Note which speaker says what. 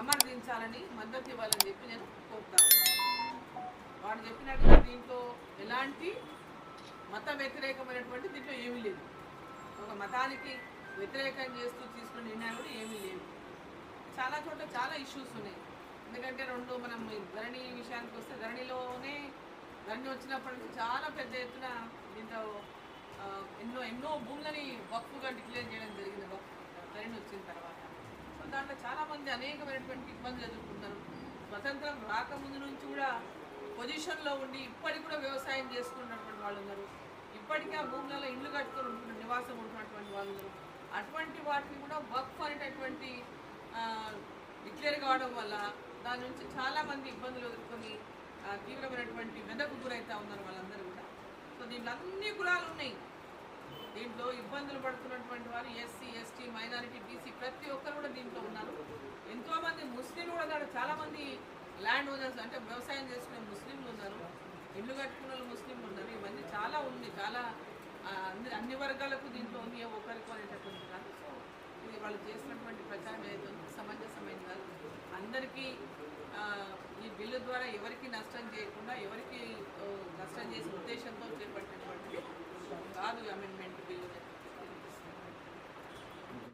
Speaker 1: సమర్థించాలని మద్దతు ఇవ్వాలని చెప్పి నేను కోరుతాను వాడు చెప్పినట్టుగా దీంట్లో ఎలాంటి మత వ్యతిరేకమైనటువంటి దీంట్లో ఏమీ లేదు. ఒక మతానికి వ్యతిరేకం చేస్తూ తీసుకున్న నిర్ణయాలు కూడా ఏమీ లేవు. చాలా చోట్ల చాలా ఇష్యూస్ ఉన్నాయి. ఎందుకంటే రెండు మనం ధరణి విషయానికి వస్తే ధరణిలోనే ధరణి వచ్చినప్పటి నుంచి చాలా పెద్ద ఎత్తున దీంట్లో ఎన్నో ఎన్నో భూములని వక్ఫుగా డిక్లేర్ చేయడం జరిగింది. వక్ఫ్ ధరణి వచ్చిన తర్వాత. మంది అనేకమైనటువంటి ఇబ్బందులు ఎదుర్కొంటారు. స్వతంత్రం రాకముందు నుంచి కూడా పొజిషన్లో ఉండి ఇప్పటికి కూడా వ్యవసాయం చేసుకున్నటువంటి వాళ్ళు ఉన్నారు ఇప్పటికీ ఆ భూములలో ఇల్లు కట్టుకొని ఉంటున్న నివాసం ఉంటున్నటువంటి వాళ్ళు ఉన్నారు అటువంటి వాటిని కూడా వక్ఫ్ అనేటటువంటి డిక్లేర్ కావడం వల్ల దాని నుంచి చాలామంది ఇబ్బందులు ఎదుర్కొని తీవ్రమైనటువంటి వెదకు గురవుతా ఉన్నారు వాళ్ళందరూ కూడా. సో దీంట్లో అన్ని కులాలు ఉన్నాయి. దీంట్లో ఇబ్బందులు పడుతున్నటువంటి వారు ఎస్సీ ఎస్టీ మైనారిటీ బీసీ ప్రతి ఒక్కరు కూడా దీంట్లో ఉన్నారు. చాలామంది చాలా మంది ల్యాండ్ ఓనర్స్ అంటే వ్యవసాయం చేసుకునే ముస్లింలు ఉన్నారు ఇల్లు కట్టుకున్న వాళ్ళు ముస్లింలు ఉన్నారు ఇవన్నీ చాలా ఉంది చాలా అన్ని అన్ని వర్గాలకు దీంట్లో ఉంది ఒకరికి అనేటటువంటి కాదు. సో ఇది వాళ్ళు చేసినటువంటి ప్రచారం ఏదైతే ఉందో కాదు. అందరికీ ఈ బిల్లు ద్వారా ఎవరికి నష్టం చేయకుండా